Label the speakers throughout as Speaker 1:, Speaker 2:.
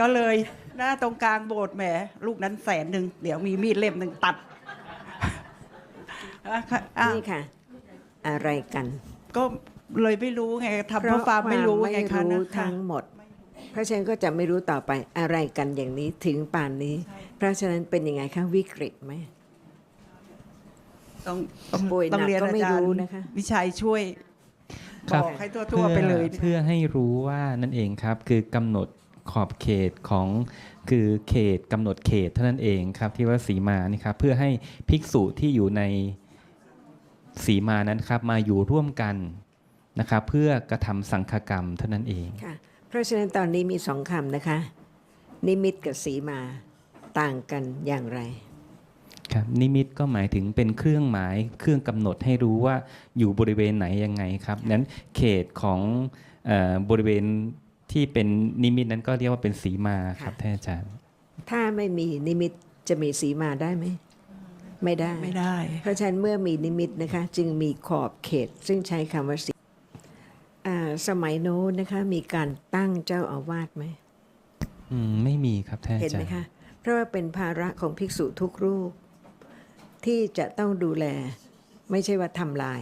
Speaker 1: ก็เลยหน้าตรงกลางโบสถ์แหมลูกนั้นแสนหนึ่งเดี๋ยวมีมีดเล่มหนึ่งตัดอะค่ะอะ
Speaker 2: นี่ค่ะ อะไรกัน
Speaker 1: ก็เลยไม่รู้ไงทำเพราะความไม่รู้ไงคะ
Speaker 2: ไม่รู้
Speaker 1: นะคะ
Speaker 2: ทั้งหมด เพราะฉะนั้นก็จะไม่รู้ต่อไปอะไรกันอย่างนี้ถึงป่านนี้ เพราะฉะนั้นเป็นยังไงคะวิกฤตไหม
Speaker 1: ต้องต้อง
Speaker 2: ป่วยหนัก
Speaker 1: ต้องเรียน
Speaker 2: ก็
Speaker 1: อา
Speaker 2: ไม่
Speaker 1: จาร
Speaker 2: รู้
Speaker 1: ย์
Speaker 2: นะคะ
Speaker 1: วิชัยช่วย
Speaker 3: ครับ
Speaker 1: บอกให้ทั่วๆไปเลย
Speaker 3: เพื่อให้รู้ว่านั่นเองครับ คือกำหนด ขอบเขตของคือเขตกำหนดเขตเท่านั้นเองครับที่ว่าสีมานี่ครับเพื่อให้ภิกษุที่อยู่ในสีมานั้นครับมาอยู่ร่วมกันนะครับเพื่อกระทำสังฆกรรมเท่านั้นเอง
Speaker 2: ค่ะเพราะฉะนั้นตอนนี้มีสองคำนะคะ นิมิตกับสีมาต่างกันอย่างไร
Speaker 3: ครับนิมิตก็หมายถึงเป็นเครื่องหมายเครื่องกำหนดให้รู้ว่าอยู่บริเวณไหนยังไงครับนั้นเขตของเออบริเวณ ที่เป็นนิมิตนั้นก็เรียกว่าเป็นสีมาครับท่านอาจารย์
Speaker 2: ถ้าไม่มีนิมิตจะมีสีมาได้ไหมไม่ได้
Speaker 1: ไม่ได้
Speaker 2: เพราะฉะนั้นเมื่อมีนิมิตนะคะ จึงมีขอบเขต ซึ่งใช้คำว่าสีอ่าสมัยโน้นนะคะ มีการตั้งเจ้าอาวาสไหม
Speaker 3: อืมไม่มีครับท่าน
Speaker 2: เห็
Speaker 3: อานจา
Speaker 2: ไหม
Speaker 3: รย์
Speaker 2: คะเพราะว่าเป็นภาระของภิกษุทุกรูป ที่จะต้องดูแล ไม่ใช่ว่าทำลาย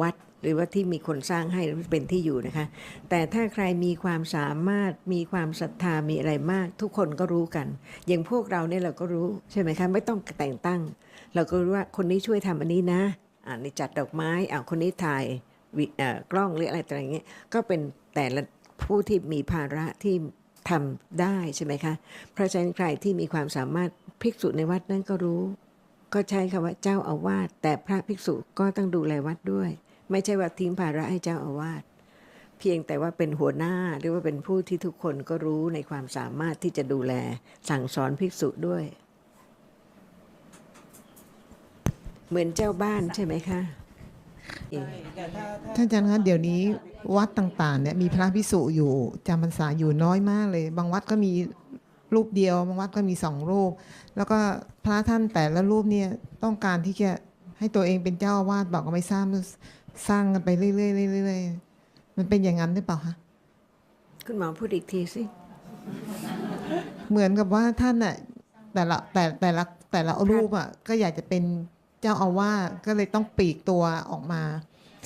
Speaker 2: วัด หรือว่าที่มีคนสร้างให้เป็นที่อยู่นะคะ แต่ถ้าใครมีความสามารถมีความศรัทธามีอะไรมาก ทุกคนก็รู้กัน อย่างพวกเราเนี่ยเราก็รู้ใช่ไหมคะไม่ต้องแต่งตั้ง เราก็รู้ว่าคนนี้ช่วยทำอันนี้นะอ่านี่จัดดอกไม้อ่าคนนี้ถ่ายกล้องหรืออะไรต่างๆอย่างเงี้ยก็เป็นแต่ละผู้ที่มีภาระที่ทำได้ใช่ไหมคะ เพราะฉะนั้นใครที่มีความสามารถภิกษุในวัดนั้นก็รู้ ก็ใช้คำว่าเจ้าอาวาสแต่พระภิกษุก็ต้องดูแลวัดด้วย ไม่ใช่ว่าทิ้งภาระให้เจ้าอาวาสเพียงแต่ว่าเป็นหัวหน้าหรือว่าเป็นผู้ที่ทุกคนก็รู้ในความสามารถที่จะดูแลสั่งสอนภิกษุด้วย เหมือนเจ้าบ้านใช่ไหมคะ
Speaker 4: ท่านอาจารย์คะเดี๋ยวนี้วัดต่างๆเนี่ยมีพระพิสุอยู่จำพรรษาอยู่น้อยมากเลย บางวัดก็มีรูปเดียว บางวัดก็มีสองรูป แล้วก็พระท่านแต่ละรูปเนี่ยต้องการที่จะให้ตัวเองเป็นเจ้าอาวาสบอกก็ไม่ทราบ สร้างกันไปเรื่อยๆเรื่อยๆมันเป็นอย่างนั้นหรือเปล่าคะ
Speaker 2: คุณหมอพูดอีกทีสิ
Speaker 4: เหมือนกับว่าท่านน่ะแต่ละแต่แต่ละแต่ละรูปอะก็อยากจะเป็นเจ้าอาวาสก็เลยต้องปลีกตัวออกมา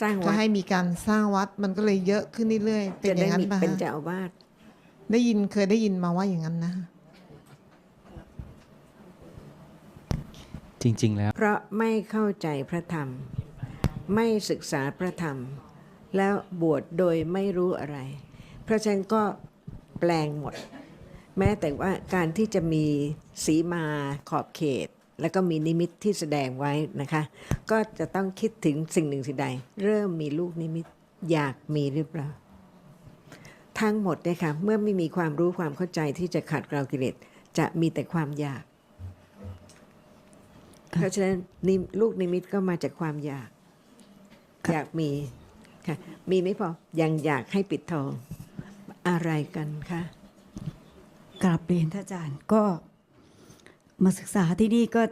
Speaker 2: สร้าง
Speaker 4: ก็
Speaker 2: วัด
Speaker 4: ให้มีการสร้างวัดมันก็เลยเยอะขึ้นเรื่อยๆเป็น
Speaker 2: จะ
Speaker 4: อ
Speaker 2: ได้
Speaker 4: ย่างนั้น
Speaker 2: มี
Speaker 4: ป่ะ
Speaker 2: เป็น
Speaker 4: ฮะ
Speaker 2: เจ้าอาวาส
Speaker 4: ได้ยินเคยได้ยินมาว่าอย่างนั้นนะ
Speaker 3: จริง ๆ แล้ว
Speaker 2: เพราะไม่เข้าใจพระธรรม ไม่ศึกษาพระธรรม แล้วบวชโดยไม่รู้อะไร เพราะฉะนั้นก็แปลงหมด แม้แต่ว่าการที่จะมีสีมาขอบเขต แล้วก็มีนิมิตที่แสดงไว้นะคะ ก็จะต้องคิดถึงสิ่งหนึ่งสิ่งใด เริ่มมีลูกนิมิตอยากมีหรือเปล่าทั้งหมดเนี่ยค่ะเมื่อไม่มีความรู้ความเข้าใจที่จะขัดเกลากิเลสจะมีแต่ความอยาก เพราะฉะนั้นลูกนิมิตก็มาจากความอยาก อยากมีค่ะมีไม่พอยังอยากให้ปิดทองอะไรกันคะ
Speaker 5: กราบเรียนท่านอาจารย์ก็มาศึกษาที่นี่ก็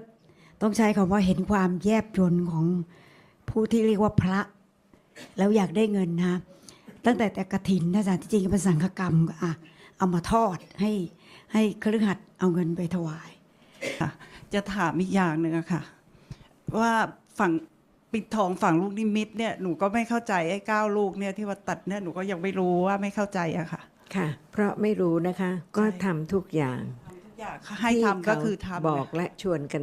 Speaker 5: ต้องใช้คำว่าเห็นความแยบยลของผู้ที่เรียกว่าพระ แล้วอยากได้เงินนะ ตั้งแต่แต่กระถินท่านอาจารย์ที่จริงเป็นสังฆกรรมก็อะเอามาทอดให้ให้เครือขัดเอาเงินไปถวาย
Speaker 1: ค่ะจะถามอีกอย่างหนึ่งอะค่ะ ว่าฝั่ง ปิดทองฝั่งลูกนิมิตเนี่ยหนูก็ไม่เข้าใจไอ้เก้าลูกเนี่ยที่ว่าตัดเนี่ยหนูก็ยังไม่รู้ว่าไม่เข้าใจอะค่ะ
Speaker 2: ค่ะ เพราะไม่รู้นะคะก็ทำทุกอย่าง
Speaker 1: อยากให้ทำก็คือทำ
Speaker 2: ที่เขาบอกและชวนกัน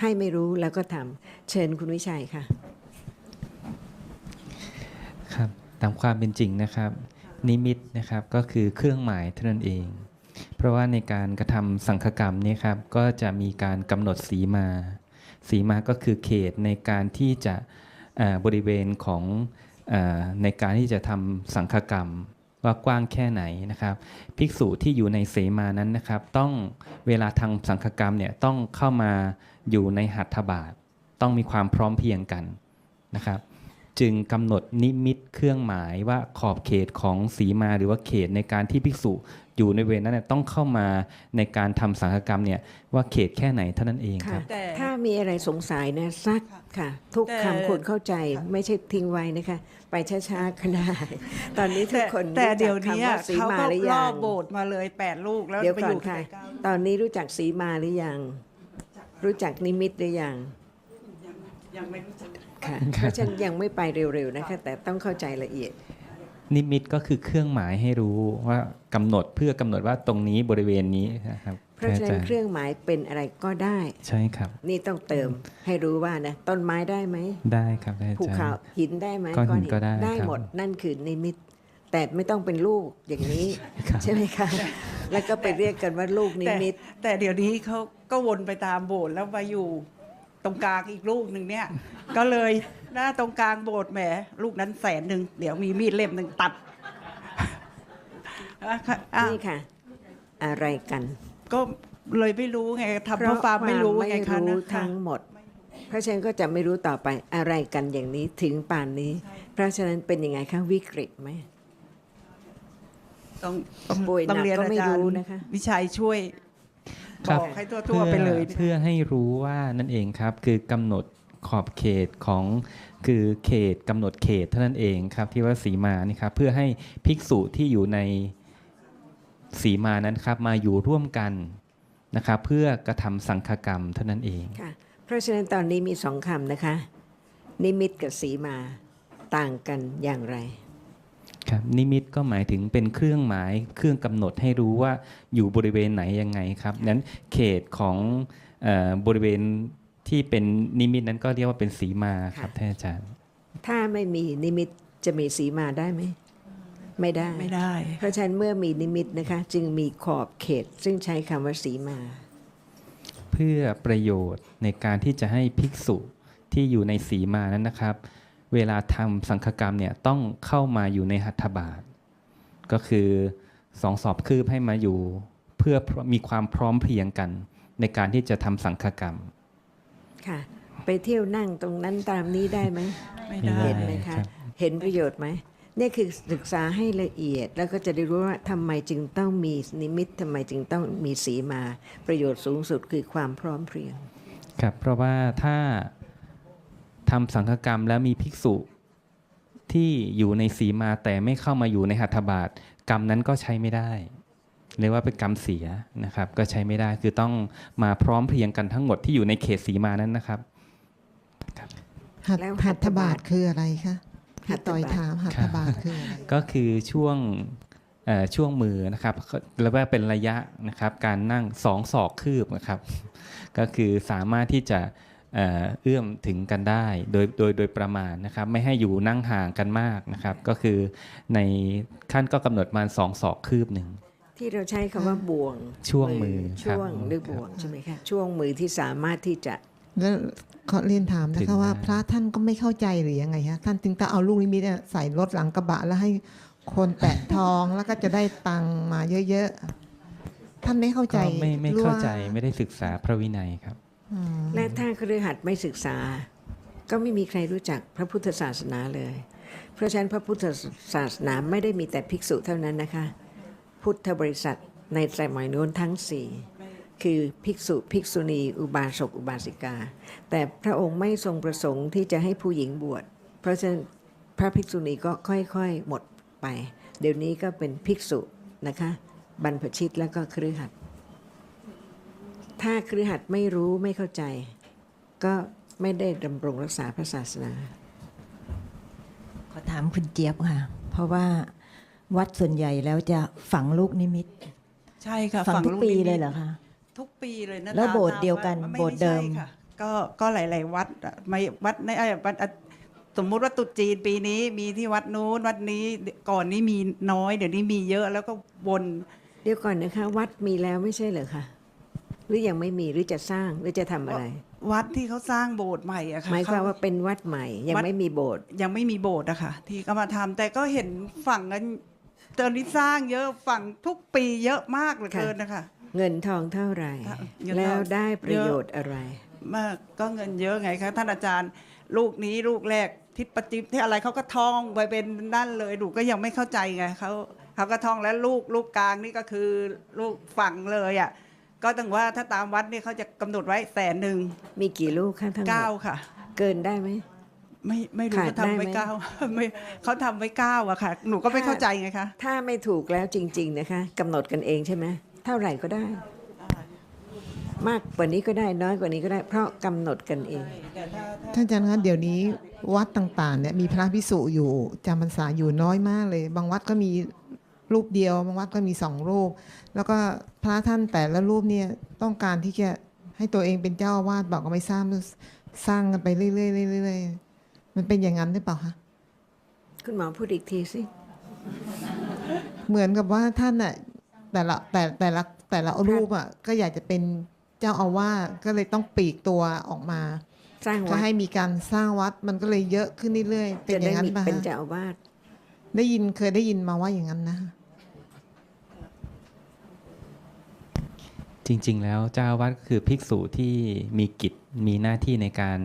Speaker 2: ให้ไม่รู้แล้วก็ทำเชิญคุณวิชัยค่ะ
Speaker 3: ครับตามความเป็นจริงนะครับ นิมิตนะครับก็คือเครื่องหมายเท่านั้นเอง เพราะว่าในการกระทำสังฆกรรมเนี่ยครับก็จะมีการกำหนดสีมา สีมาก็คือเขตในการที่จะบริเวณของอในการที่จะทำสังฆกรรมว่ากว้างแค่ไหนนะครับ ภิกษุที่อยู่ในเสมานั้นนะครับ ต้องเวลาทำสังฆกรรมเนี่ยต้องเข้ามาอยู่ในหัตถบาท ต้องมีความพร้อมเพียงกันนะครับ จึงกำหนดนิมิตเครื่องหมายว่าขอบเขตของสีมาหรือว่าเขตในการที่ภิกษุ อยู่ในเวรนั้นเนยต้องเข้ามาในการทำสังฆกรรมเนี่ยว่าเขตแค่ไหนเท่านั้นเองค
Speaker 2: ค่ะ
Speaker 3: รับ
Speaker 1: แต่
Speaker 2: ถ้ามีอะไรสงสัยนะซักค่ะ ทุก
Speaker 1: แต่
Speaker 2: คำควรเข้าใจ
Speaker 1: ค่ะ
Speaker 2: ไม่ใช่ทิ้งไว้นะคะ ไปช้าๆก็ได้ตอนนี้ทุก
Speaker 1: แต่
Speaker 2: คน
Speaker 1: แต่
Speaker 2: รู้จัก
Speaker 1: เดี๋ยวนี้
Speaker 2: คำว่าสี
Speaker 1: เขา
Speaker 2: มา
Speaker 1: ก็
Speaker 2: หรือ
Speaker 1: ล่
Speaker 2: ยั
Speaker 1: องโบสถ์มาเลยแปดลูกแล้ว
Speaker 2: เดี๋ยว
Speaker 1: ไป
Speaker 2: ก่อ
Speaker 1: อนยู่
Speaker 2: ค่ะ
Speaker 1: ที่เก้า
Speaker 2: ตอนนี้รู้จักสีมาหรือยัง รู้จักนิมิตหรือยัง
Speaker 1: ยังไม่รู้จัก
Speaker 2: ค่ะเพราะฉะนันยังไม่ไปเร็วๆนะคะ แต่ต้องเข้าใจละเอียด
Speaker 3: นิมิตก็คือเครื่องหมายให้รู้ว่ากำหนดเพื่อกำหนดว่าตรงนี้บริเวณนี้นะครับ
Speaker 2: เพราะฉะนั้น
Speaker 3: ท่
Speaker 2: เครื่องหมายเป็นอะไรก็ได้
Speaker 3: ใช่ครับ
Speaker 2: นี่ต้องเติมให้รู้ว่านะต้นไม้ได้ไหม
Speaker 3: ได้ครับท่านอา
Speaker 2: ภู
Speaker 3: จาร
Speaker 2: เขา
Speaker 3: ย์
Speaker 2: หินได้ไหม
Speaker 3: ก้อนหินก็ได้
Speaker 2: ได้
Speaker 3: ครับ
Speaker 2: หมดนั่นคือนิมิต แต่ไม่ต้องเป็นลูกอย่างนี้
Speaker 3: ครับ
Speaker 2: ใช่ไหมคะแล้วก็ไปเรียกกันว่าลูกนิ
Speaker 1: แต่
Speaker 2: มิต
Speaker 1: แต่เดี๋ยวนี้เขาก็วนไปตามโบสถ์แล้วมาอยู่ ตรงกลางอีกลูกหนึ่งเนี่ย ก็เลยหน้าตรงกลางโบสถ์แหม ลูกนั้นแสนหนึ่งเดี๋ยวมีมีดเล่มหนึ่งตัดอะค่ะอะ
Speaker 2: นี่ค่ะ อะไรกัน
Speaker 1: ก็เลยไม่รู้ไงทำเพราะความไม่รู้
Speaker 2: เพาะ
Speaker 1: ไง
Speaker 2: ควา
Speaker 1: คะ
Speaker 2: มไม่รู้
Speaker 1: นะคะ
Speaker 2: ทั้งหมด เพราะฉะนั้นก็จะไม่รู้ต่อไปอะไรกันอย่างนี้ถึงป่านนี้ เพราะฉะนั้นเป็นยังไงคะวิกฤตไหม
Speaker 1: ต้อง
Speaker 2: ป่วยหนัก
Speaker 1: ต้องเรียน
Speaker 2: ก็
Speaker 1: อา
Speaker 2: ไม่
Speaker 1: จาร
Speaker 2: รู้
Speaker 1: ย์
Speaker 2: นะคะ
Speaker 1: วิชัยช่วย
Speaker 3: ครั บ
Speaker 1: บอกให้ทั่วๆไปเลย
Speaker 3: เพื่อเพื่อให้รู้ว่านั่นเองครับ คือกำหนดขอบเขตของคือเขตกำหนดเขตเท่านั้นเองครับที่ว่าสีมานี่ครับเพื่อให้ภิกษุที่อยู่ในสีมานั้นครับมาอยู่ร่วมกันนะครับเพื่อกระทำสังฆกรรมเท่านั้นเอง
Speaker 2: ค่ะเพราะฉะนั้นตอนนี้มีสองคำนะคะ นิมิตกับสีมาต่างกันอย่างไร
Speaker 3: ครับนิมิตก็หมายถึงเป็นเครื่องหมายเครื่องกำหนดให้รู้ว่าอยู่บริเวณไหนยังไงครับนั้นเขตของเออบริเวณที่เป็นนิมิตนั้นก็เรียกว่าเป็นสีมาครับ
Speaker 2: ค่ะ
Speaker 3: ท่านอาจารย์
Speaker 2: ถ้าไม่มีนิมิตจะมีสีมาได้ไหมไม่ได้
Speaker 1: ไม่ได้
Speaker 2: เพราะฉะนั้นเมื่อมีนิมิตนะคะ จึงมีขอบเขต ซึ่งใช้คำว่าสีมา
Speaker 3: เพื่อประโยชน์ในการที่จะให้ภิกษุที่อยู่ในสีมานั้นนะครับ เวลาทำสังฆกรรมเนี่ยต้องเข้ามาอยู่ในหัตถบาท ก็คือสองสอบคืบให้มาอยู่ เพื่อมีความพร้อมเพรียงกัน ในการที่จะทำสังฆกรรม
Speaker 2: ค่ะ ไปเที่ยวนั่งตรงนั้นตามนี้ได้ไหม
Speaker 1: ไม่ได้
Speaker 2: เห็นไหม
Speaker 3: ครั
Speaker 2: คะ
Speaker 3: บ
Speaker 2: เห็นประโยชน์ไหมนี่คือศึกษาให้ละเอียดแล้วก็จะได้รู้ว่าทำไมจึงต้องมีนิมิตทำไมจึงต้องมีสีมา ประโยชน์สูงสุดคือความพร้อมเพรียง
Speaker 3: ครับ เพราะว่าถ้า ทำสังฆกรรมแล้วมีภิกษุที่อยู่ในสีมาแต่ไม่เข้ามาอยู่ในหัตถบาทกรรมนั้นก็ใช้ไม่ได้เรียกว่าเป็นกรรมเสียนะครับ ก็ใช้ไม่ได้คือต้องมาพร้อมเพรียงกันทั้งหมดที่อยู่ในเขตสีมานั้นนะครับ
Speaker 4: หัต
Speaker 2: แล้ว
Speaker 4: หัตถบาทคืออะไรคะ
Speaker 2: หั
Speaker 4: พี่
Speaker 2: ตถบาท
Speaker 4: ต่อยถามหัตถบาทคืออะไร
Speaker 3: ก็คือช่วงเอ่อช่วงมือนะครับแล้วว่าเป็นระยะนะครับ การนั่งสองศอกคืบนะครับ ก็คือสามารถที่จะ เอ่อเอื้อมถึงกันได้โดยโดยโดยประมาณนะครับไม่ให้อยู่นั่งห่างกันมากนะครับก็คือในขั้นก็กำหนดมาสองศอกคืบหนึ่ง
Speaker 2: ที่เราใช้คำว่าบ่วง
Speaker 3: ช่วงมือครับ
Speaker 2: ช่วงหรือบ่วงใช่ไหมคะช่วงมือที่สามารถที่จะ
Speaker 4: แล้วขอเรียนถาม
Speaker 3: ถึ
Speaker 4: นะ
Speaker 3: ง
Speaker 4: คะว่า
Speaker 3: ได้
Speaker 4: พระท่านก็ไม่เข้าใจหรือยังไงฮะท่านจึงต้องเอาลูกนิมิตเนี่ยใส่รถหลังกระบะแล้วให้คนแปะทองแล้วก็จะได้ตังค์มาเยอะๆท่านไม่เข้าใจ
Speaker 3: ก็ไม่ไม่
Speaker 4: หรือ
Speaker 3: เข้า
Speaker 4: ว่
Speaker 3: ใจไม่ได้ศึกษาพระวินัยครับ
Speaker 4: อืม
Speaker 2: และถ้าครือหัดไม่ศึกษา ก็ไม่มีใครรู้จักพระพุทธศาสนาเลย เพราะฉะนั้นพระพุทธศาสนาไม่ได้มีแต่ภิกษุเท่านั้นนะคะ พุทธบริษัทในสมัยโน้นทั้งสี่คือภิกษุภิกษุณี อุบาสกอุบาสิกา แต่พระองค์ไม่ทรงประสงค์ที่จะให้ผู้หญิงบวช เพราะฉะนั้นพระภิกษุณีก็ค่อยๆหมดไป เดี๋ยวนี้ก็เป็นภิกษุนะคะ บรรพชิตแล้วก็ครือหัด ถ้าครือหัดไม่รู้ไม่เข้าใจ ก็ไม่ได้ดำรงรักษาพระศาสนา
Speaker 6: ขอถามคุณเจี๊ยบค่ะ เพราะว่าวัดส่วนใหญ่แล้วจะฝังลูกนิมิต
Speaker 1: ใช่ค่ะ
Speaker 6: ฝังทุก
Speaker 1: ลู
Speaker 6: ปี
Speaker 1: นิมิต
Speaker 6: เลยเหรอคะ
Speaker 1: ทุกปีเลยนะ
Speaker 6: แล้ว
Speaker 1: ตาม
Speaker 6: โบสถ์เดียวกัน
Speaker 1: ตา
Speaker 6: โบสถ์เดิม
Speaker 1: ไใช่ค่ะก็ก็หลาย ๆ วัดอะไม่วัดในไอ้วัดอะสมมุติว่าตรุษจีนปีนี้มีที่วัดนู้นวัดนี้ก่อนนี้มีน้อย เดี๋ยวนี้มีเยอะแล้วก็วน
Speaker 2: เดี๋ยวก่อนนะคะ วัดมีแล้วไม่ใช่เหรอคะ หรือยังไม่มีหรือจะสร้างหรือจะทำอะไร
Speaker 1: วัดที่เขาสร้างโบสถ์ใหม่อะค่ะ
Speaker 2: หมายความ
Speaker 1: เข
Speaker 2: ว่าเป็นวัดใหม่ ยัง
Speaker 1: วัด
Speaker 2: ไม่มีโบสถ์
Speaker 1: ยังไม่มีโบสถ์อะค่ะที่ก็มาทำแต่ก็เห็นฝั่งกันตอนนี้สร้างเยอะฝั่งทุกปีเยอะมากเหลือเกินนะคะ
Speaker 2: เงินทองเท่าไหร่
Speaker 1: ค่ะเงินทอง
Speaker 2: แล้วได้ประโยชน์อะไร
Speaker 1: มากก็เงินเยอะไงคะท่านอาจารย์ลูกนี้ลูกแรกทิศปฏิบที่อะไรเขาก็ท่องไปเป็นนั่นเลยหนูก็ยังไม่เข้าใจไงเขาเขาก็ท่องแล้วลูกลูกกลางนี่ก็คือลูกฝั่งเลยอะ ก็ต้องว่าถ้าตามวัดเนี่ยเขาจะกำหนดไว้แสนหนึ่ง
Speaker 2: มีกี่ลูกคะทั้งหม
Speaker 1: เก้า
Speaker 2: ด
Speaker 1: ค่ะ
Speaker 2: เกินได้ไหม
Speaker 1: ไม่ไม่รู้
Speaker 2: ขาด
Speaker 1: เขาทำไว้
Speaker 2: ได้ไหม
Speaker 1: เก้าไม่เขาทำไว้เก้าอะค่ะ หนูก็ไม่เข้าใจไงคะ
Speaker 2: ถ้าไม่ถูกแล้วจริง ๆ นะคะกำหนดกันเองใช่ไหมเท่าไหร่ก็ได้ มากกว่านี้ก็ได้น้อยกว่านี้ก็ได้ เพราะกำหนดกันเอง
Speaker 4: ท่านอาจารย์คะเดี๋ยวนี้วัดต่างๆเนี่ยมีพระพิสุอยู่จำพรรษาอยู่น้อยมากเลย บางวัดก็มี รูปเดียวบางวัดก็มีสองรูป แล้วก็พระท่านแต่ละรูปเนี่ยต้องการที่จะให้ตัวเองเป็นเจ้าอาวาสบอกก็ไม่ทราบสร้างกันไปเรื่อยๆเรื่อยๆมันเป็นอย่างนั้นหรือเปล่าคะ
Speaker 2: คุณหมอพูดอีกทีสิ
Speaker 4: เหมือนกับว่าท่านน่ะแต่ละแต่แต่ละแต่ละรูปอะก็อยากจะเป็นเจ้าอาวาสก็เลยต้องปลีกตัวออกมา
Speaker 2: สร้าง
Speaker 4: ก็
Speaker 2: วัด
Speaker 4: ให้มีการสร้างวัดมันก็เลยเยอะขึ้นเรื่อยๆเป็น
Speaker 2: จะ
Speaker 4: อ
Speaker 2: ได้
Speaker 4: ย่างนั้น
Speaker 2: มี
Speaker 4: ป่ะ
Speaker 2: เป็น
Speaker 4: ฮะ
Speaker 2: เจ้าอาวาส
Speaker 4: ได้ยินเคยได้ยินมาว่าอย่างนั้นนะ
Speaker 3: จริง ๆ แล้วเจ้าอาวัดก็คือภิกษุที่มีกิจมีหน้าที่ในการ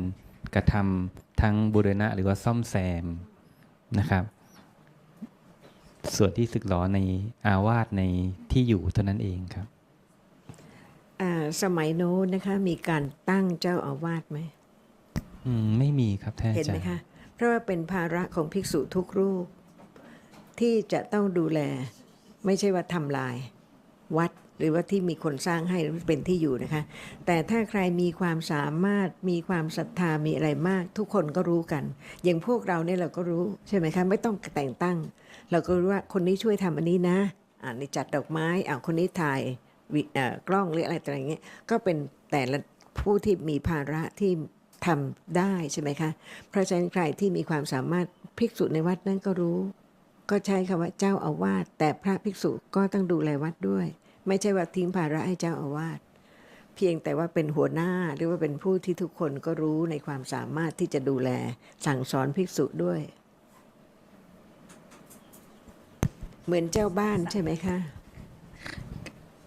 Speaker 3: กระทำทั้งบูรณะหรือว่าซ่อมแซมนะครับ ส่วนที่สึกหรอในอาวาสในที่อยู่เท่านั้นเองครับ
Speaker 2: อ่าสมัยโน้นนะคะ มีการตั้งเจ้าอาวาสไหม
Speaker 3: อืมไม่มีครับท่าน
Speaker 2: เห็
Speaker 3: อานจาร
Speaker 2: ไหม
Speaker 3: ย์
Speaker 2: คะ เพราะว่าเป็นภาระของภิกษุทุกรูป ที่จะต้องดูแลไม่ใช่ว่าทำลายวัดหรือว่าที่มีคนสร้างให้เป็นที่อยู่นะคะ แต่ถ้าใครมีความสามารถมีความศรัทธามีอะไรมาก ทุกคนก็รู้กัน อย่างพวกเราเนี่ยเราก็รู้ใช่ไหมคะไม่ต้องแต่งตั้ง เราก็รู้ว่าคนนี้ช่วยทำอันนี้นะอ่านจัดดอกไม้อ่าคนนี้ถ่ายกล้องหรืออะไรต่างๆเงี้ยก็เป็นแต่ละผู้ที่มีภาระที่ทำได้ใช่ไหมคะเพราะฉะนั้นใครที่มีความสามารถภิกษุในวัดนั้นก็รู้ ก็ใช้คำว่าเจ้าอาวาสแต่พระภิกษุก็ต้องดูแลวัดด้วย ไม่ใช่ว่าทิ้งภาระให้เจ้าอาวาสเพียงแต่ว่าเป็นหัวหน้าหรือว่าเป็นผู้ที่ทุกคนก็รู้ในความสามารถที่จะดูแลสั่งสอนภิกษุด้วย เหมือนเจ้าบ้านใช่ไหมคะ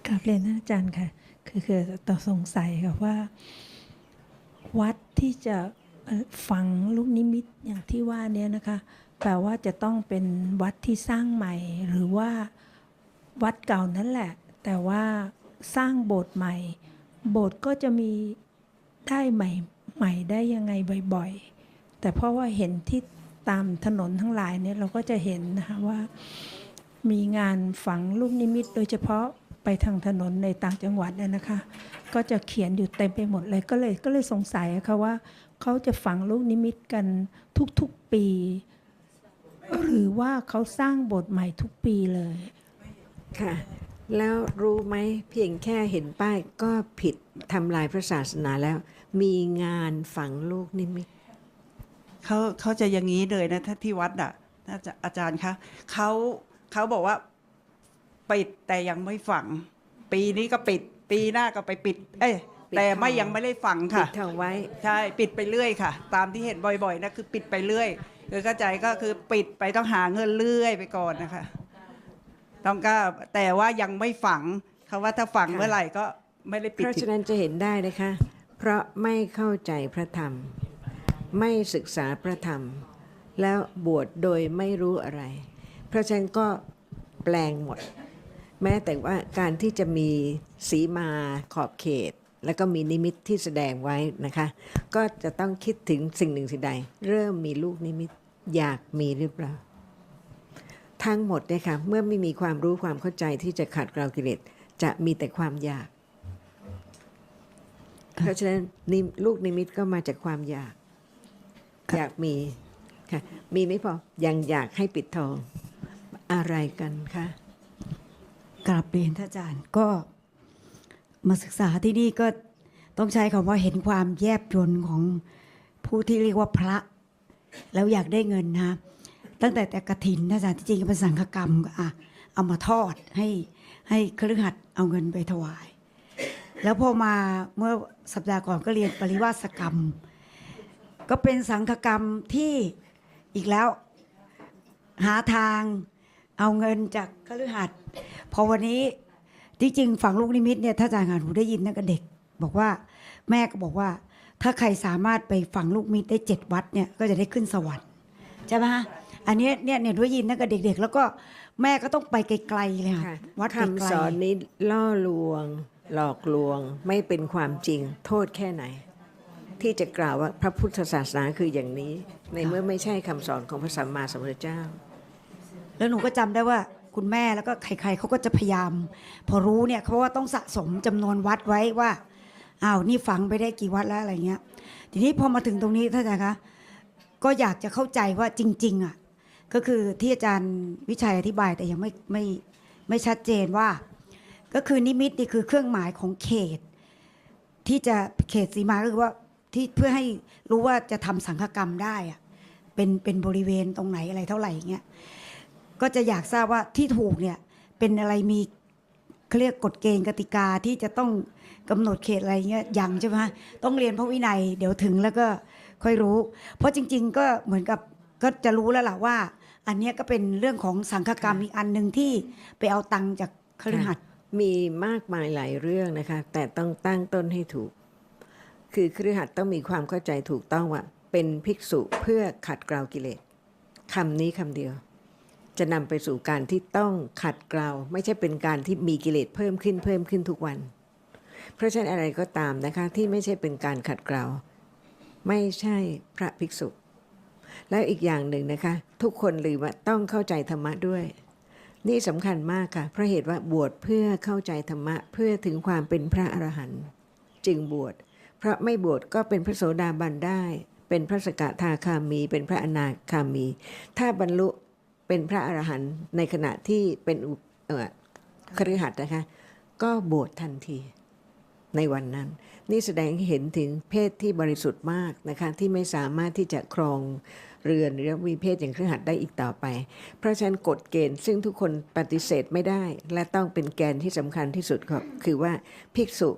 Speaker 7: กราบเรียนอาจารย์ค่ะ คือคือต่อสงสัยค่ะว่า วัดที่จะฝังลูกนิมิตอย่างที่ว่านี้นะคะ แปลว่าจะต้องเป็นวัดที่สร้างใหม่ หรือว่าวัดเก่านั่นแหละ แต่ว่าสร้างโบสถ์ใหม่ โบสถ์ก็จะมีได้ใหม่ใหม่ได้ยังไงบ่อยๆ แต่เพราะว่าเห็นที่ตามถนนทั้งหลายเนี่ยเราก็จะเห็นนะคะว่ามีงานฝังลูกนิมิต โดยเฉพาะไปทางถนนในต่างจังหวัดน่ะนะคะ ก็จะเขียนอยู่เต็มไปหมดเลยก็เลยก็เลยสงสัยะค่ะว่าเขาจะฝังลูกนิมิตกันทุกๆปี หรือว่าเขาสร้างโบทใหม่ทุกปีเลย
Speaker 2: ค่ะ แล้วรู้ไหมเพียงแค่เห็นป้ายก็ผิดทำลายพระศาสนาแล้ว มีงานฝังลูกนิมิต
Speaker 1: เขาเขาจะอย่างนี้เลยนะถ้าที่วัดอะถ้าจะอาจารย์คะเขาเขาบอกว่าปิดแต่ยังไม่ฝัง ปีนี้ก็ปิด ปีหน้าก็ไปปิด เอ้ย
Speaker 2: ปิด
Speaker 1: แต่ไม่
Speaker 2: ทอง
Speaker 1: ยังไม่ได้ฝัง
Speaker 2: ปิ
Speaker 1: ค่ะ
Speaker 2: ดทองไว้
Speaker 1: ใช่ปิดไปเรื่อยค่ะ ตามที่เห็นบ่อยๆนะคือปิดไปเรื่อย คือเข้าใจก็คือปิดไปต้องหาเงินเรื่อยไปก่อนนะคะ ต้องก็แต่ว่ายังไม่ฝังเขาว่าถ้าฝังเมื่อไหร่ก็ไม่ได้
Speaker 2: เพ
Speaker 1: ปิด
Speaker 2: ราะฉะนั้นจะเห็นได้นะคะ เพราะไม่เข้าใจพระธรรม ไม่ศึกษาพระธรรม แล้วบวชโดยไม่รู้อะไร เพราะฉะนั้นก็แปลงหมด แม้แต่ว่าการที่จะมีสีมาขอบเขต แล้วก็มีนิมิตที่แสดงไว้นะคะ ก็จะต้องคิดถึงสิ่งหนึ่งสิ่งใด เริ่มมีลูกนิมิตอยากมีหรือเปล่า ทั้งหมดเนี่ยค่ะเมื่อไม่มีความรู้ความเข้าใจที่จะขัดเกลากิเลสจะมีแต่ความอยาก เพราะฉะนั้นนิมลูกนิมิตก็มาจากความอยาก อยากมีค่ะมีไม่พอยังอยากให้ปิดทองอะไรกันคะ
Speaker 5: กราบเรียนท่านอาจารย์ก็ มาศึกษาที่นี่ก็ต้องใช้คำว่าเห็นความแยบยลของผู้ที่เรียกว่าพระ แล้วอยากได้เงินนะตั้งแต่แต่กระถินนะจารย์ที่จริงเป็นสังฆกรรมอะเอามาทอดให้ให้คฤหัสถ์เอาเงินไปถวาย แล้วพอมาเมื่อสัปดาห์ก่อนก็เรียนปริวาสกรรม ก็เป็นสังฆกรรมที่อีกแล้วหาทางเอาเงินจากคฤหัสถ์พอวันนี้ จริงฝั่งลูกนิมิตเนี่ยถ้าอาจารย์หนูได้ยินตั้งแต่เด็ก บอกว่าแม่ก็บอกว่า ถ้าใครสามารถไปฝังลูกนิมิตได้เจ็ดวัดเนี่ยก็จะได้ขึ้นสวรรค์ใช่ไหมฮะอันเนี้ยเนี่ยเนี่ยได้ยินตั้งแต่เด็ก ๆ แล้วก็แม่ก็ต้องไปไกลๆเลยค่ะ
Speaker 2: ค่ะ
Speaker 5: วัดไกล
Speaker 2: คำสอนนี้ล่อลวง หลอกลวงไม่เป็นความจริง โทษแค่ไหน ที่จะกล่าวว่าพระพุทธศาสนาคืออย่างนี้ ในเมื่อไม่ใช่คำสอนของพระสัมมาสัมพุทธเจ้า
Speaker 5: แล้วหนูก็จำได้ว่า คุณแม่แล้วก็ใครๆเขาก็จะพยายาม พอรู้เนี่ยเขาว่าต้องสะสมจำนวนวัดไว้ว่าอ้าวนี่ฝังไปได้กี่วัดแล้วอะไรเงี้ย ทีนี้พอมาถึงตรงนี้ท่านอาจารย์คะก็อยากจะเข้าใจว่าจริง ๆอะก็คือที่อาจารย์วิชัยอธิบายแต่ยังไม่ไม่ไม่ชัดเจนว่า ก็คือนิมิตนี่คือเครื่องหมายของเขต ที่จะเขตสีมาก็คือว่าที่เพื่อให้รู้ว่าจะทำสังฆกรรมได้อะเป็นเป็นบริเวณตรงไหนอะไรเท่าไหร่อย่างเงี้ย ก็จะอยากทราบว่าที่ถูกเนี่ยเป็นอะไรมีเขาเรียกกฎเกณฑ์กติกาที่จะต้องกำหนดเขตอะไรเงี้ยยังใช่ไหมต้องเรียนพระวินัยเดี๋ยวถึงแล้วก็ค่อยรู้ เพราะจริง ๆ ก็เหมือนกับก็จะรู้แล้วล่ะว่า อันนี้ก็เป็นเรื่องของสังฆกรรมอีกอันหนึ่งที่ไปเอาตังค์จากคฤหัสถ์
Speaker 2: มีมากมายหลายเรื่องนะคะ แต่ต้องตั้งต้นให้ถูก คือครือขัดต้องมีความเข้าใจถูกต้องว่าเป็นภิกษุเพื่อขัดเกลากิเลสคำนี้คำเดียว จะนำไปสู่การที่ต้องขัดเกลาไม่ใช่เป็นการที่มีกิเลสเพิ่มขึ้นเพิ่มขึ้นทุกวัน เพราะฉะนั้นอะไรก็ตามนะคะที่ไม่ใช่เป็นการขัดเกลาไม่ใช่พระภิกษุ แล้วอีกอย่างหนึ่งนะคะ ทุกคนลืมว่าต้องเข้าใจธรรมะด้วย นี่สำคัญมากค่ะเพราะเหตุว่าบวชเพื่อเข้าใจธรรมะเพื่อถึงความเป็นพระอรหันต์จึงบวชเพราะไม่บวชก็เป็นพระโสดาบันได้ เป็นพระสกทาคามี เป็นพระอนาคามี ถ้าบรรลุ เป็นพระอรหันต์ในขณะที่เป็นอุเอ่อคฤหัสถ์นะคะ ก็บวชทันทีในวันนั้น นี่แสดงให้เห็นถึงเพศที่บริสุทธิ์มากนะคะที่ไม่สามารถที่จะครองเรือนหรือมีเพศอย่างคฤหัสถ์ได้อีกต่อไป เพราะฉะนั้นกฎเกณฑ์ซึ่งทุกคนปฏิเสธไม่ได้ และต้องเป็นแกนที่สำคัญที่สุดก็คือว่าภิกษุ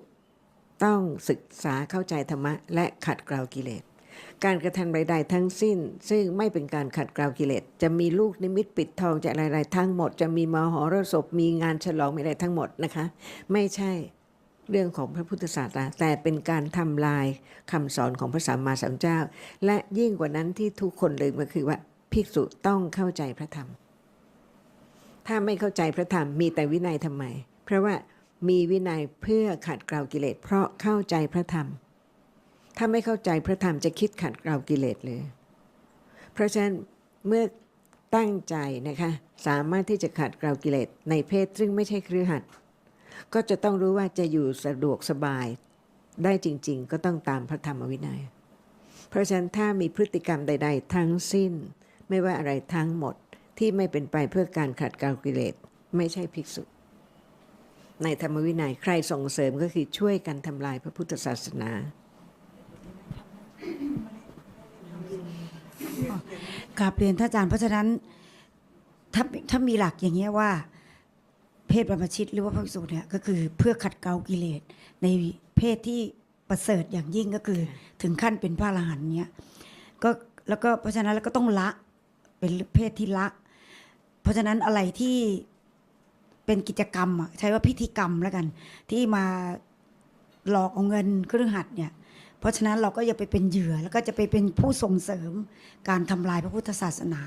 Speaker 2: ต้องศึกษาเข้าใจธรรมะ และขัดเกลากิเลส การกระทำใดๆทั้งสิ้น ซึ่งไม่เป็นการขัดเกลากิเลสจะมีลูกนิมิตปิดทองจะอะไรๆทั้งหมด จะมีมหรสพมีงานฉลองมีอะไรทั้งหมดนะคะ ไม่ใช่เรื่องของพระพุทธศาสนาแต่เป็นการทำลายคำสอนของพระสัมมาสัมพุทธเจ้า และยิ่งกว่านั้นที่ทุกคนลืมก็คือว่าภิกษุต้องเข้าใจพระธรรม ถ้าไม่เข้าใจพระธรรมมีแต่วินัยทำไม เพราะว่ามีวินัยเพื่อขัดเกลากิเลสเพราะเข้าใจพระธรรม ถ้าไม่เข้าใจพระธรรมจะคิดขัดเกลากิเลสเลย เพราะฉะนั้นเมื่อตั้งใจนะคะสามารถที่จะขัดเกลากิเลสในเพศซึ่งไม่ใช่เครือขัดก็จะต้องรู้ว่าจะอยู่สะดวกสบายได้จริง ๆ ก็ต้องตามพระธรรมวินัย เพราะฉะนั้นถ้ามีพฤติกรรมใด ๆ ทั้งสิ้น ไม่ว่าอะไรทั้งหมดที่ไม่เป็นไปเพื่อการขัดเกลากิเลสไม่ใช่ภิกษุ ในธรรมวินัยใครส่งเสริมก็คือช่วยกันทำลายพระพุทธศาสนา
Speaker 5: กราบเรียนท่านอาจารย์เพราะฉะนั้นถ้าถ้ามีหลักอย่างเงี้ยว่า เพศบรรพชิตหรือว่าพระภิกษุเนี่ยก็คือเพื่อขัดเกลากิเลสในเพศที่ประเสริฐอย่างยิ่งก็คือถึงขั้นเป็นพระอรหันต์เนี่ยก็แล้วก็เพราะฉะนั้นแล้วก็ต้องละเป็นเพศที่ละ เพราะฉะนั้นอะไรที่เป็นกิจกรรมอะใช้ว่าพิธีกรรมแล้วกัน ที่มาหลอกเอาเงินเครื่องหัดเนี่ย เพราะฉะนั้นเราก็อย่าไปเป็นเหยื่อแล้วก็จะไปเป็นผู้ส่งเสริมการทำลายพระพุทธศาสนา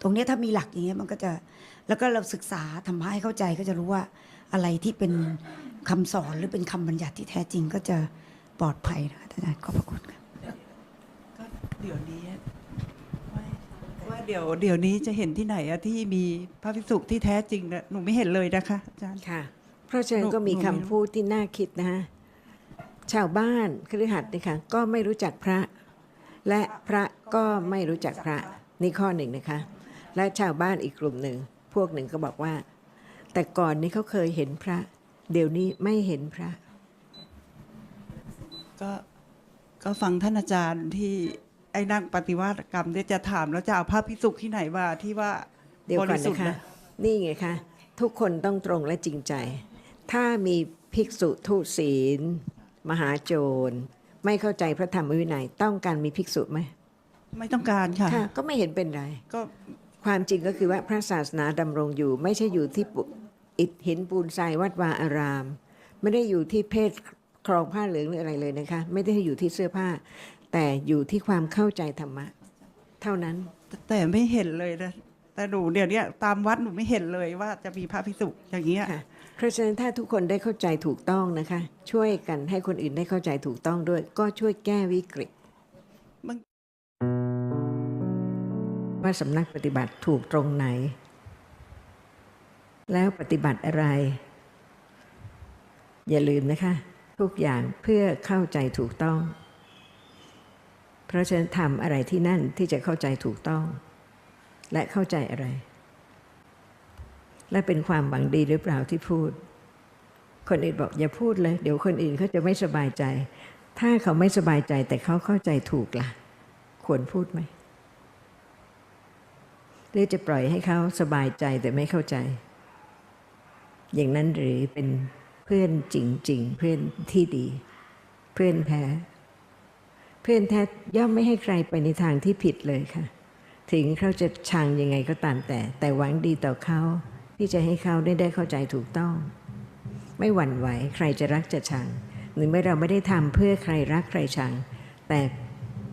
Speaker 5: ตรงเนี้ยถ้ามีหลักอย่างเงี้ยมันก็จะแล้วก็เราศึกษาทำให้เข้าใจก็จะรู้ว่าอะไรที่เป็นคำสอนหรือเป็นคำบัญญัติที่แท้จริงก็จะปลอดภัยนะคะท่านอาจารย์ขอบพระคุณค่ะ
Speaker 1: ก็เดี๋ยวนี้ว่าว่าเดี๋ยวเดี๋ยวนี้จะเห็นที่ไหนอะที่มีพระภิกษุที่แท้จริงนะหนูไม่เห็นเลยนะคะอาจารย์
Speaker 2: ค่ะ เพราะฉะนั้นก็มีคำพูดที่น่าคิดนะฮะ ชาวบ้านคฤหัสถ์นะคะก็ไม่รู้จักพระ และพระก็ไม่รู้จักพระนี่ข้อหนึ่งนะคะ และชาวบ้านอีกกลุ่มหนึ่ง พวกหนึ่งก็บอกว่า แต่ก่อนนี้เขาเคยเห็นพระ เดี๋ยวนี้ไม่เห็นพระ
Speaker 1: ก็ก็ฟังท่านอาจารย์ที่ไอ้นั่งปฏิวัติกรรมเนี่ยจะถามแล้วจะเอาพระภิกษุที่ไหนมาที่ว่า
Speaker 2: เดี๋ยว
Speaker 1: บ
Speaker 2: ก่อ
Speaker 1: ริ
Speaker 2: น
Speaker 1: สุท
Speaker 2: นะ
Speaker 1: ธิ์
Speaker 2: คะ
Speaker 1: นะ
Speaker 2: นี่ไงคะทุกคนต้องตรงและจริงใจ ถ้ามีภิกษุทุศีล มหาโจร ไม่เข้าใจพระธรรมวินัยต้องการมีภิกษุไหม
Speaker 1: ไม่ต้องการค่ะ
Speaker 2: ค่ะ ก็ไม่เห็นเป็นไร
Speaker 1: ก็
Speaker 2: ความจริงก็คือว่าพระศาสนาดำรงอยู่ ไม่ใช่อยู่ที่ปุอิฐหินปูนทรายวัดวาอาราม ไม่ได้อยู่ที่เพศครองผ้าเหลืองหรืออะไรเลยนะคะ ไม่ได้อยู่ที่เสื้อผ้า แต่อยู่ที่ความเข้าใจธรรมะ เท่านั้น
Speaker 1: แต่ไม่เห็นเลยนะแต่หนูเดี๋ยวเนี้ยตามวัดหนูไม่เห็นเลยว่าจะมีพระภิกษุอย่างเงี้ย
Speaker 2: ค่ะ เพราะฉะนั้นถ้าทุกคนได้เข้าใจถูกต้องนะคะ ช่วยกันให้คนอื่นได้เข้าใจถูกต้องด้วย ก็ช่วยแก้วิกฤตว่าสำนักปฏิบัติถูกตรงไหน แล้วปฏิบัติอะไร อย่าลืมนะคะ ทุกอย่างเพื่อเข้าใจถูกต้อง เพราะฉะนั้นทำอะไรที่นั่นที่จะเข้าใจถูกต้อง และเข้าใจอะไร และเป็นความหวังดีหรือเปล่าที่พูด คนอื่นบอกอย่าพูดเลย เดี๋ยวคนอื่นเขาจะไม่สบายใจ ถ้าเขาไม่สบายใจแต่เขาเข้าใจถูกล่ะ ควรพูดไหมหรือจะปล่อยให้เขาสบายใจแต่ไม่เข้าใจ อย่างนั้นหรือเป็นเพื่อนจริง ๆ เพื่อนที่ดี เพื่อนแท้ เพื่อนแท้ย่อมไม่ให้ใครไปในทางที่ผิดเลยค่ะ ถึงเขาจะชังยังไงก็ตามแต่ แต่หวังดีต่อเขา ที่จะให้เขาได้ได้เข้าใจถูกต้อง ไม่หวั่นไหวใครจะรักจะชัง หรือไม่เราไม่ได้ทำเพื่อใครรักใครชัง แต่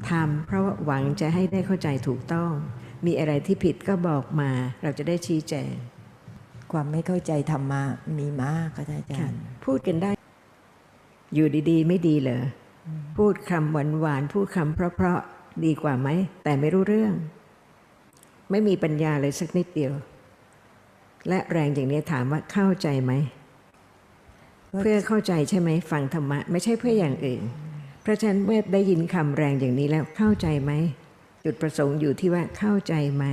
Speaker 2: ทำเพราะว่าหวังจะให้ได้เข้าใจถูกต้อง มีอะไรที่ผิดก็บอกมา เราจะได้ชี้แจง
Speaker 6: ความไม่เข้าใจธรรมะมีมากค่ะอาจารย์
Speaker 2: พูดกันได้ อยู่ดีๆ ไม่ดีเหรออพูดคำหวานๆพูดคำเพราะๆดีกว่าไหมแต่ไม่รู้เรื่อง ไม่มีปัญญาเลยสักนิดเดียว และแรงอย่างนี้ถามว่าเข้าใจไหม เพื่อเข้าใจใช่ไหมฟังธรรมะ ไม่ใช่เพื่ออย่างอื่น เพราะฉะนั้นเมื่อได้ยินคำแรงอย่างนี้แล้วเข้าใจไหม จุดประสงค์อยู่ที่ว่าเข้าใจไหม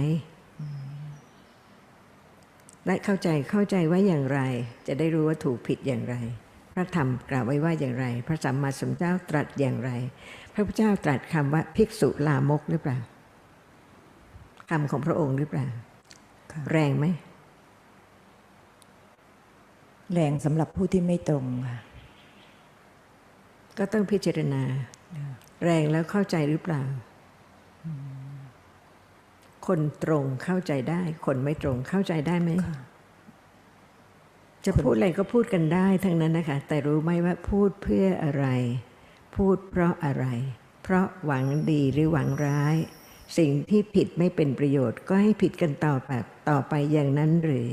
Speaker 2: และเข้าใจเข้าใจว่าอย่างไร จะได้รู้ว่าถูกผิดอย่างไร พระธรรมกล่าวไว้ว่าอย่างไร พระสัมมาสัมพุทธเจ้าตรัสอย่างไร พระพุทธเจ้าตรัสคำว่าภิกษุลามกหรือเปล่าคำของพระองค์หรือเปล่า
Speaker 6: ค่ะ
Speaker 2: แรงไหม
Speaker 6: แรงสำหรับผู้ที่ไม่ตรงค่ะ
Speaker 2: ก็ต้องพิจารณา แรงแล้วเข้าใจหรือเปล่า คนตรงเข้าใจได้ คนไม่ตรงเข้าใจได้ไหม
Speaker 6: ค่ะ
Speaker 2: จะพูดอะไรก็พูดกันได้ทั้งนั้นนะคะ แต่รู้ไหมว่าพูดเพื่ออะไร พูดเพราะอะไร เพราะหวังดีหรือหวังร้าย สิ่งที่ผิดไม่เป็นประโยชน์ ก็ให้ผิดกันต่อไปต่อไปอย่างนั้นหรือ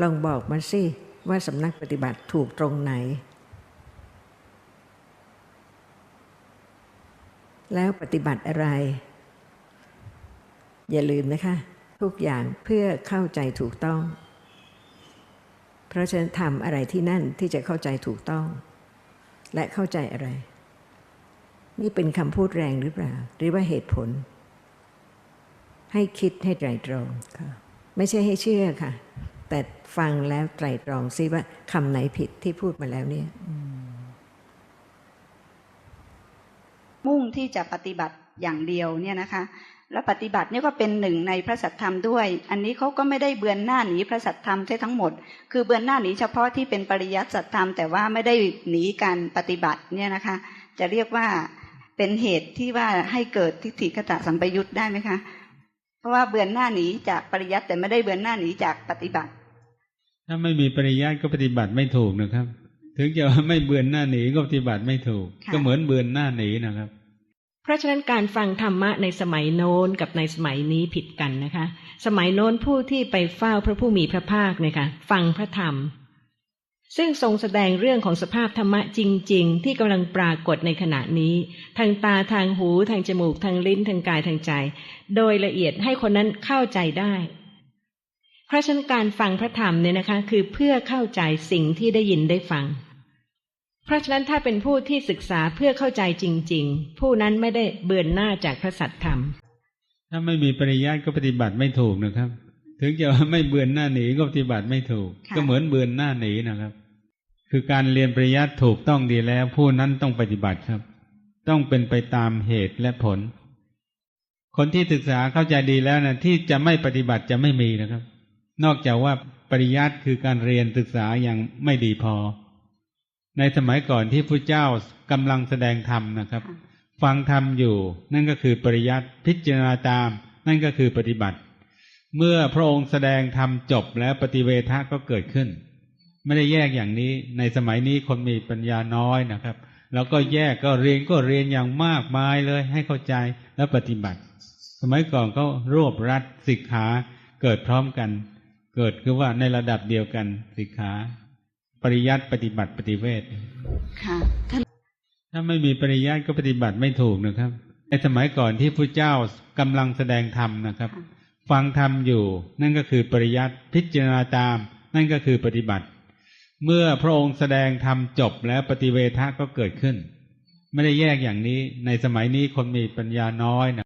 Speaker 2: ลองบอกมาสิ ว่าสำนักปฏิบัติถูกตรงไหน แล้วปฏิบัติอะไร อย่าลืมนะคะ ทุกอย่างเพื่อเข้าใจถูกต้อง เพราะฉะนั้นทำอะไรที่นั่นที่จะเข้าใจถูกต้อง และเข้าใจอะไร นี่เป็นคำพูดแรงหรือเปล่า หรือว่าเหตุผล ให้คิดให้ไตรตรองไม่ใช่ให้เชื่อค่ะ แต่ฟังแล้วไตรตรองซิว่าคำไหนผิดที่พูดมาแล้วเนี่ย
Speaker 8: มุ่งที่จะปฏิบัติอย่างเดียวเนี่ยนะคะ แล้วปฏิบัติเนี่ยก็เป็นหนึ่งในพระสัทธรรมด้วย อันนี้เขาก็ไม่ได้เบือนหน้าหนีพระสัทธรรมใช่ทั้งหมด คือเบือนหน้าหนีเฉพาะที่เป็นปริยัติสัทธรรมแต่ว่าไม่ได้หนีการปฏิบัติเนี่ยนะคะ จะเรียกว่าเป็นเหตุที่ว่าให้เกิดทิฏฐิคตะสัมปยุตได้ไหมคะ เพราะว่าเบือนหน้าหนีจากปริยัติแต่ไม่ได้เบือนหน้าหนีจากปฏิบัติ
Speaker 9: ถ้าไม่มีปริยัติก็ปฏิบัติไม่ถูกนะครับ ถึงจะว่าไม่เบือนหน้าหนีก็ปฏิบัติไม่ถูก
Speaker 8: ค่ะ
Speaker 9: ก็เหมือนเบือนหน้าหนีนะครับ
Speaker 10: เพราะฉะนั้นการฟังธรรมะในสมัยโน้นกับในสมัยนี้ผิดกันนะคะ สมัยโน้นผู้ที่ไปเฝ้าพระผู้มีพระภาคเนี่ยค่ะฟังพระธรรม ซึ่งทรงแสดงเรื่องของสภาพธรรมะจริง ๆ ที่กำลังปรากฏในขณะนี้ ทางตาทางหูทางจมูกทางลิ้นทางกายทางใจ โดยละเอียดให้คนนั้นเข้าใจได้เพ ราะฉะนั้นการฟังพระธรรมเนี่ยนะคะ คือเพื่อเข้าใจสิ่งที่ได้ยินได้ฟัง เพราะฉะนั้นถ้าเป็นผู้ที่ศึกษาเพื่อเข้าใจจริง ๆ ผู้นั้นไม่ได้เบือนหน้าจากพระสัตธรรม
Speaker 9: ถ้าไม่มีปริยัติก็ปฏิบัติไม่ถูกนะครับ ถึงจะว่าไม่เบือนหน้าหนีก็ปฏิบัติไม่ถูก
Speaker 8: ค่ะ
Speaker 9: ก็เหมือนเบือนหน้าหนีนะครับ คือการเรียนปริยัติถูกต้องดีแล้ว ผู้นั้นต้องปฏิบัติครับ ต้องเป็นไปตามเหตุและผล คนที่ศึกษาเข้าใจดีแล้วนะที่จะไม่ปฏิบัติจะไม่มีนะครับ นอกจากว่าปริยัติคือการเรียนศึกษาอย่างไม่ดีพอ ในสมัยก่อนที่พระเจ้ากำลังแสดงธรรมนะครับ ฟังธรรมอยู่ นั่นก็คือปริยัติพิจารณาตาม นั่นก็คือปฏิบัติ เมื่อพระองค์แสดงธรรมจบแล้วปฏิเวทะก็เกิดขึ้น ไม่ได้แยกอย่างนี้ ในสมัยนี้คนมีปัญญาน้อยนะครับ แล้วก็แยกก็เรียนก็เรียนอย่างมากมายเลย ให้เข้าใจและปฏิบัติ สมัยก่อนก็รวบรัดสิกขาเกิดพร้อมกัน เกิดคือว่าในระดับเดียวกันสิกขาปริยัติปฏิบัติปฏิเวท
Speaker 8: ค่ะท่าน
Speaker 9: ถ้าไม่มีปริยัติก็ปฏิบัติไม่ถูกนะครับในสมัยก่อนที่พระเจ้ากำลังแสดงธรรมนะครับ ฟังธรรมอยู่ นั่นก็คือปริยัติพิจารณาตาม นั่นก็คือปฏิบัติ เมื่อพระองค์แสดงธรรมจบแล้วปฏิเวทะก็เกิดขึ้น ไม่ได้แยกอย่างนี้ในสมัยนี้คนมีปัญญาน้อยนะ